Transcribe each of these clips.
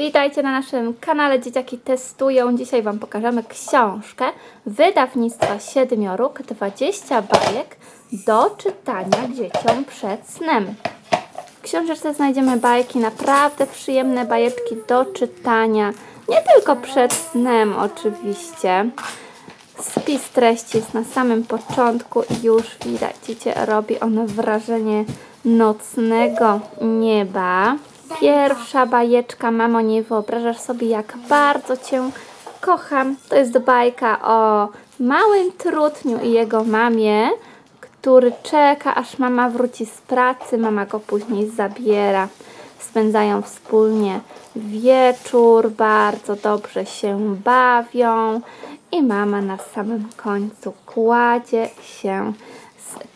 Witajcie na naszym kanale Dzieciaki Testują. Dzisiaj Wam pokażemy książkę wydawnictwa Siedmioruk 20 bajek do czytania dzieciom przed snem. W książeczce znajdziemy bajki, naprawdę przyjemne bajeczki do czytania. Nie tylko przed snem oczywiście. Spis treści jest na samym początku i już widać, robi on wrażenie nocnego nieba. Pierwsza bajeczka, mamo, nie wyobrażasz sobie, jak bardzo Cię kocham. To jest bajka o małym trutniu i jego mamie, który czeka, aż mama wróci z pracy. Mama go później zabiera. Spędzają wspólnie wieczór, bardzo dobrze się bawią i mama na samym końcu kładzie się,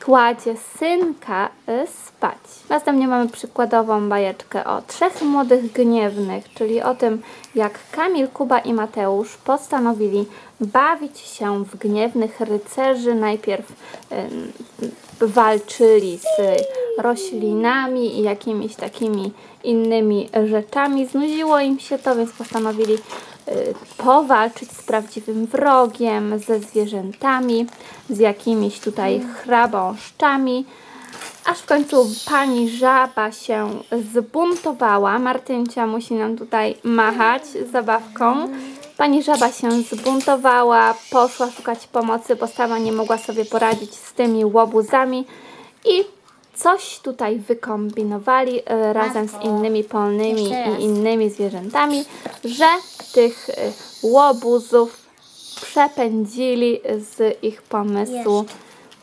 kładzie synka y, spać. Następnie mamy przykładową bajeczkę o trzech młodych gniewnych, czyli o tym, jak Kamil, Kuba i Mateusz postanowili bawić się w gniewnych rycerzy. Najpierw ym, walczyli z roślinami i jakimiś takimi innymi rzeczami. Znudziło im się to, więc postanowili y, powalczyć z prawdziwym wrogiem, ze zwierzętami, z jakimiś tutaj chrabąszczami. Aż w końcu pani żaba się zbuntowała. Martyncia musi nam tutaj machać zabawką. Pani żaba się zbuntowała, poszła szukać pomocy, bo sama nie mogła sobie poradzić z tymi łobuzami i coś tutaj wykombinowali e, razem z innymi polnymi i innymi zwierzętami, że tych e, łobuzów przepędzili z ich pomysłu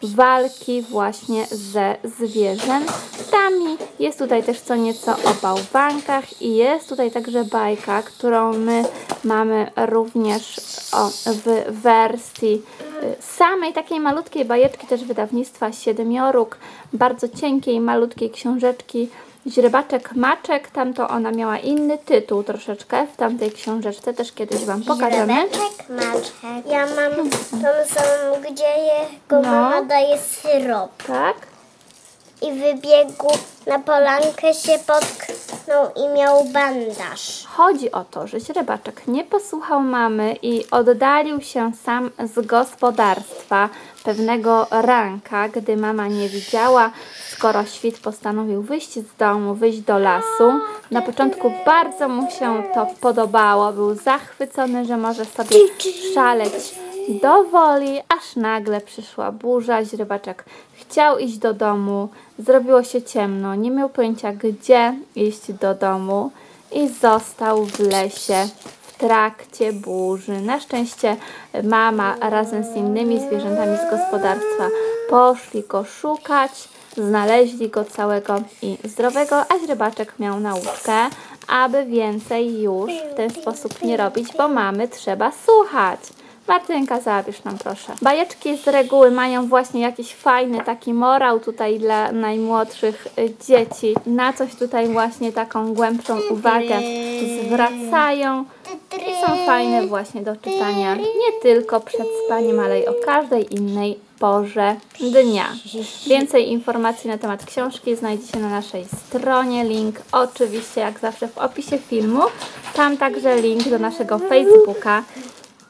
walki właśnie ze zwierzętami. Jest tutaj też co nieco o bałwankach i jest tutaj także bajka, którą my mamy również o, w wersji y, samej takiej malutkiej bajeczki też wydawnictwa Siedmioruk, bardzo cienkiej, malutkiej książeczki Źrebaczek Maczek, tam to ona miała inny tytuł troszeczkę w tamtej książeczce, też kiedyś Wam pokażemy. Źrebeczek, maczek. Ja mam tą samą, gdzie jego No. mama daje syrop. Tak? I wybiegł na polankę, się potknął i miał bandaż. Chodzi o to, że źrebaczek nie posłuchał mamy i oddalił się sam z gospodarstwa pewnego ranka, gdy mama nie widziała. Skoro świt postanowił wyjść z domu, wyjść do lasu, na początku bardzo mu się to podobało. Był zachwycony, że może sobie szaleć do woli, aż nagle przyszła burza. Źrebaczek chciał iść do domu, zrobiło się ciemno, nie miał pojęcia gdzie iść do domu i został w lesie w trakcie burzy. Na szczęście mama razem z innymi zwierzętami z gospodarstwa poszli go szukać, znaleźli go całego i zdrowego, a źrebaczek miał nauczkę, aby więcej już w ten sposób nie robić, bo mamy trzeba słuchać. Martynka, zabierz nam proszę. Bajeczki z reguły mają właśnie jakiś fajny taki morał tutaj dla najmłodszych y, dzieci. Na coś tutaj właśnie taką głębszą uwagę zwracają. I są fajne właśnie do czytania nie tylko przed spaniem, ale i o każdej innej porze dnia. Więcej informacji na temat książki znajdziecie na naszej stronie. Link oczywiście jak zawsze w opisie filmu. Tam także link do naszego Facebooka.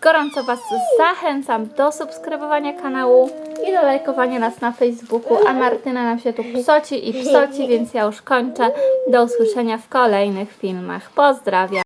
Gorąco Was zachęcam do subskrybowania kanału i do lajkowania nas na Facebooku, a Martyna nam się tu psoci i psoci, więc ja już kończę. Do usłyszenia w kolejnych filmach. Pozdrawiam!